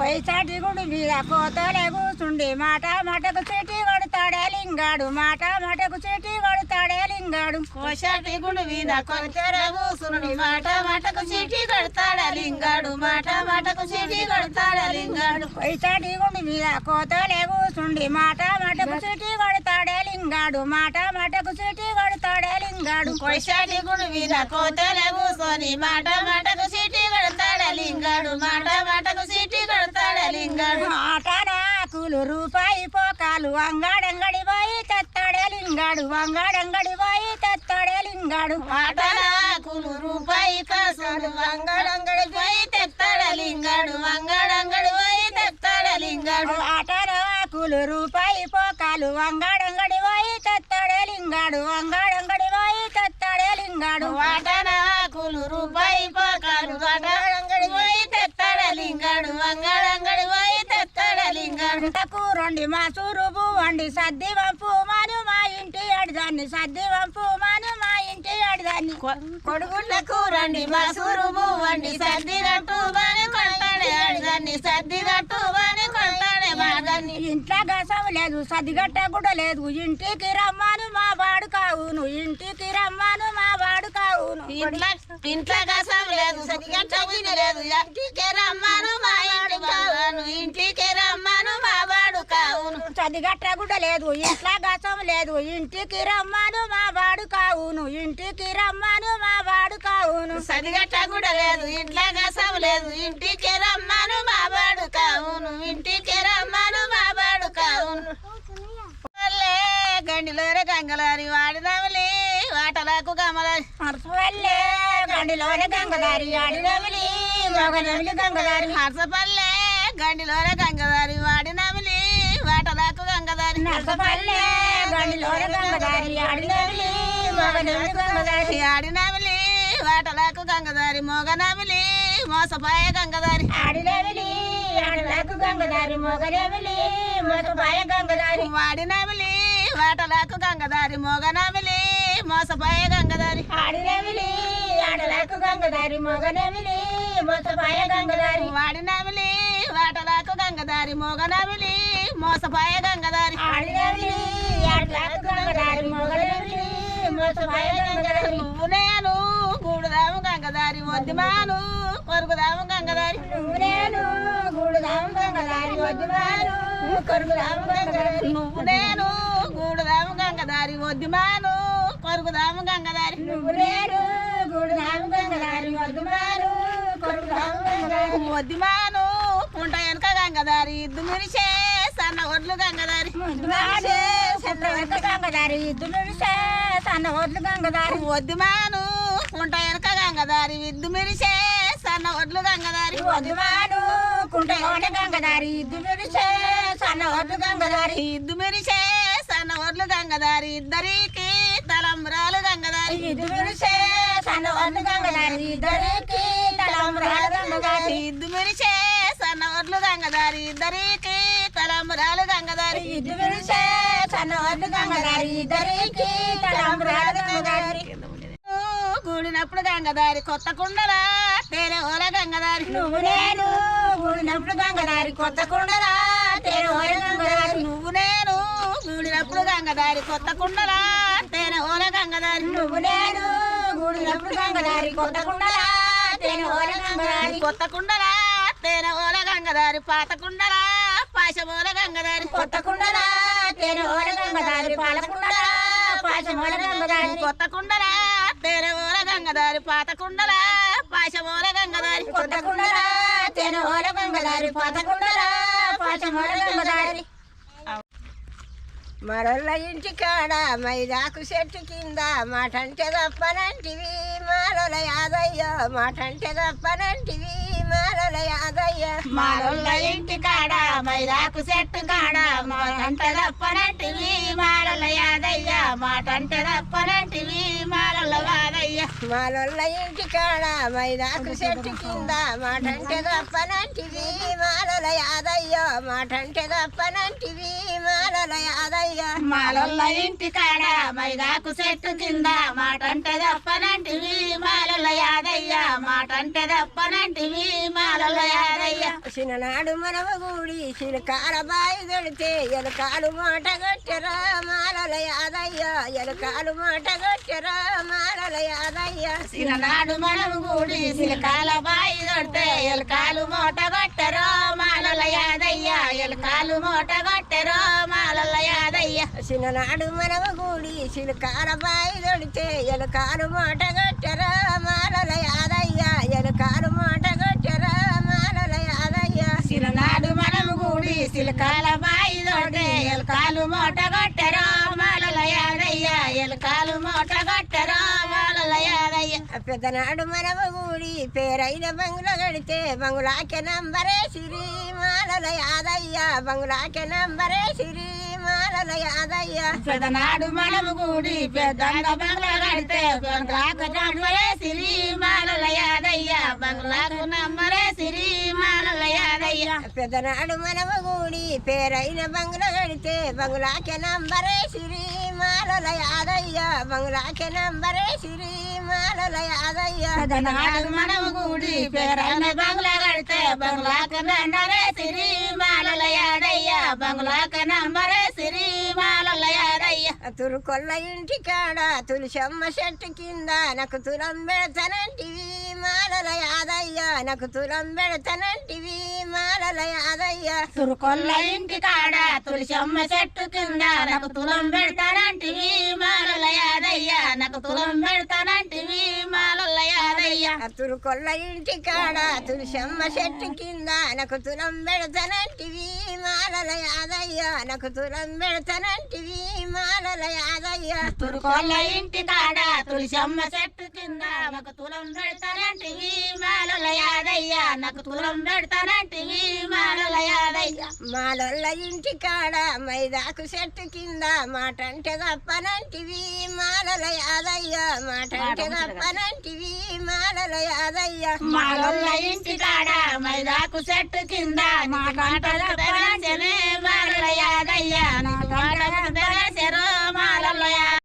పైసాటి గుడి మీద కోతలే కూర్చుండి మాట మాటకు చీటి కొడతాడే లింగాడు మాట మాటకు చీటి కొడతాడే లింగాడు. కోశాటి గుడి మీద కొంచెర కూసునుడి మాట మాటకు చీటీ కొడతాడ లింగాడు మాట మాటకు చీటీ కొడతాడ లింగాడు. పైసాటి గుడి మీద కోతలే కూర్చుండి మాట మాటకు చీటి కొడతాడే లింగాడు మాట మాటకు చీటి కొడతాడే లింగాడు. కోశాటి గుడి మీద కోతలే కూసోని మాట మాటకు పోకాలు అంగాడంగడి పోయి తెత్తాడే లింగాడు అంగాడంగడి పోయి తెత్తాడే లింగాడు ఆటలాకులు రూపాయి కాసులు వంగడంగడి పోయి తెస్తాడ లింగాడు వంగడంగడి పోయి తెస్తాడ లింగాడు ఆటరాకులు రూపాయి పోకాలు వంగాడంగడి పోయి తెత్తాడే లింగాడు వంగాడంగడి పోయి తెత్తాడే లింగాడు వాటనాకులు రూపాయి పోకాలు వాటడంగడి పోయి తెస్తాడ లింగాడు వంగడంగడి పోయి తెస్తాడ లింగాడు ఇంతకు రండి మా సూరుబు వండి సద్ది వంపు మాను మా ఇంటి అడిదాన్ని సద్ది వంపు మాను మా ఇంటి అడిదాన్ని కొడుగుళ్ళకు రండి మా సూరుబు వండి సర్ది కట్టు బాని కొంటాడే అడిదాన్ని సర్ది కట్టు బాని కొంటాడే బాగాన్ని ఇంట్లో గసం లేదు సదిగట్ట కూడా లేదు ఇంటికి రమ్మాను మా వాడు కావును ఇంటికి రమ్మాను మా వాడు కావును. ఇంట్లో కసం లేదు సరిగట్ట లేదు ఇంటికి రమ్మను మా ఇంటి బావాను ఇంటికి వాడు కూడా లేదు ఇంట్లో గసం లేదు. ఇంటికి రమ్మాను మా వాడు కావును ఇంటికి రమ్మాను మా వాడు కావును. సరిగట్ట కూడా లేదు ఇంట్లో కసం లేదు. ఇంటికి రమ్మను మా వాడు కావును ఇంటికి రమ్మను మా వాడు కావును. గండిలోరే గంగలారి వాడినవలి వాటలకు మరసవల్లే గండిలోని గంగదారి ఆడినవిలి మగనవిలి గంగదారి హర్సపల్లె గండిలోనే గంగదారి వాడినవలి. వాటలకు గంగదారి నరసపల్లె గంగదారి ఆడినవిలి మగనవిలి గంగదారి ఆడినవలి వాటలకు గంగదారి మోగనవిలి మోసపాయ గంగదారి ఆడినవిలి ఆడలకు గంగదారి మగనవిలి మోసపాయ గంగదారి వాడినవలి వాటలకు గంగదారి మోగనవిలి మోసపాయ గంగదారి ఆడినవిలి ఆడలకు గంగదారి మోగనవిలి మోసపాయ గంగదారి వాడినవిలి వాటలకు గంగదారి మోగనవిలి మోసపాయ గంగదారి నువ్వు నేను కూడుదాము గంగదారి వద్దిమాను కొరుకుదాము గంగదారి నువ్వు నేను గూడుదాం గంగదారి వద్దువారు కొరుగుదాం గంగదారి నువ్వు నేను కూడుదాము గంగదారి వద్దిమాను కొరుకుదాము గంగదారి నువ్వు నేను గూడుదాం గంగదారి వద్దువారు కొరుగుదాం గంగదారి వద్దిమాను గంగదారి ఇద్దు మిరిసే సన్న ఒడ్లు గంగదారి. గంగదారి ఇద్దులు సన్న ఒడ్లు గంగదారి. వద్దిమాను వెనక గంగదారి ఇద్దు మిరిసే సన్న ఒడ్లు గంగదారి. వద్దువారు కుంటలోని గంగదారి ఇద్దులు సన్న ఒడ్లు గంగదారి. ఇద్దు మిరిసే సన్న ఒడ్లు గంగదారి ఇద్దరికి తలంబరాలు గంగదారి. ఇద్దులు సన్న ఒడ్లు గంగదారి ఇద్దరికి తలంబరాల గంగదారి. ఇద్దు మిరిసే సన్న ఒడ్లు గంగదారి ఇద్దరికి తలంబరాలు గంగదారి ఇద్దరు సన్న గంగదారి ఇద్దరికి తలంబరాలు గంగదారి కూడినప్పుడు గంగదారి కొత్త కుండలా తేరే ఓల గంగదారి నువ్వు నేను ఊడినప్పుడు గంగదారి కొత్త కుండలా తేరోయ గంగదారి నువ్వు నేను కూడినప్పుడు గంగదారి కొత్త కుండలా తేనె ఓల గంగదారి నువ్వు నేను ఊడినప్పుడు గంగదారి కొత్త కుండలా తేరోయ గంగదారి కొత్త కుండలా తేనె ఓల గంగదారి పాత కుండలా పాశమూల గంగదారి కుండలా తేరోయ గంగదారి పాల కుండలా పాశమూల గంగదారి గంగదారి పాత కుండలా పాశమూల గంగదారి గంగదారి పాత కుండలా పాశమూల గంగదారి మరొల్ల ఇంటి కాడ మైదాకు చెట్టు కింద మాటంటే తప్పనంటివి. మాలల యాదయ్య మాటంటే తప్పనంటివి. మాలొల్ల ఇంటి కాడ మైదాకు చెట్టు కాడ మాటంటే తప్పనంటివి మాలల యాదయ్య మాటంటే తప్పనంటివి మా మాలొల్ల ఇంటి కాడ మైదాకు చెట్టు కింద మాటంటే తప్పనంటివి మాలల యాదయ్య మాటంటే తప్పనంటివి మాలల యాదయ్య. మాలల్ల ఇంటి కాడ మైదాకు చెట్టు కింద మాటంటే తప్పనంటివి మాలల యాదయ్య మాటంటే తప్పనంటివి మాలల యాదయ్య. చిన్ననాడు మనవ గూడి చిలకాల బాయి దొడితే ఎలకాలు మాట కొట్టరా మాలల యాదయ్య ఎలకాలు మాట కొట్టరా మాలల యాదయ్య. చిన్ననాడు మనం కూడి సిలకాల బాయి దొడితే ఎలకాలు మూట కొట్టరో మాలల యాదయ్య ఎలకాలు మూట కొట్టరో మాలల యాదయ్య చిన్ననాడు మనవ గూడి చిలకాల బాయి దొడితే ఎలకాలు మాట కొట్టరా మాలల యాదయ్య ఎలకాలు మాట కొట్టరా మాలల యాదయ్య చిన్ననాడు మనం కూడి సిలకాల బాయి దొడితే ఎలకాలు మూట కొట్టరో మాలల యాదయ్య ఎలకాలు మూట కొట్టరో పెద్దనాడు మనవ గూడి పేరైన బంగుల గడితే బంగులాకే నంబరే సిరి మాలల యాదయ్య బంగులాకే నంబరే సిరి మాలల యాదయ్య. పెదనాడు మనము కూడి పెద్దంగ బంగ్లా కడితే బంగ్లాకు నమ్మరే సిరి మాలల యాదయ్య. బంగ్లాకు నమ్మరే సిరి మాలల యాదయ్య. పెద్దనాడు మనవ గూడి పేరైన బంగుల గడితే బంగులాకే నంబరే సిరి మాలల యాదయ్య. బంగులాకే నంబరే సిరి కూడి పేరైన బంగ్లా కడితే బంగ్లాకు నమ్మరే సిరి మాలల యాదయ్య బంగ్లాకు నమ్మరే సిరి మాలల యాదయ్య తురుకొల్ల ఇంటి కాడ తులసమ్మ చెట్టు కింద నాకు తులం పెడతానంటివి మాలల యాదయ్య నాకు తులం పెడతానంటివి మాలల యాదయ్య తురుకొల్ల ఇంటి కాడ తులసమ్మ చెట్టు కింద నాకు తులం పెడతానంటివి మాలల యాదయ్య నాకు తులం పెడతానంటివి మాలల యాదయ్య తురుకొల్ల ఇంటి కాడ తులసమ్మ చెట్టు కింద నాకు తులం పెడతానంటివి మాలల యాదయ్య నాకు తులం పెడతానంటివి మాలల యాదయ్య తురుకొల్ల ఇంటి కాడ తులసమ్మ చెట్టు కింద నాకు తులం యాదయ్య నాకు కులం పెడతానంటే మాడలయాడయ్యా ఇంటి కాడ మైదాకు చెట్టు కింద మాటంటే తప్పనంటివి మాలల యాదయ్య. మాట అంటే తప్పనంటివి మాలల యాదయ్య. మాలొల్ల ఇంటి కాడ మైదాకు చెట్టు కింద మాటంటే తప్పనంటివి మాలల యాదయ్య. నా పాట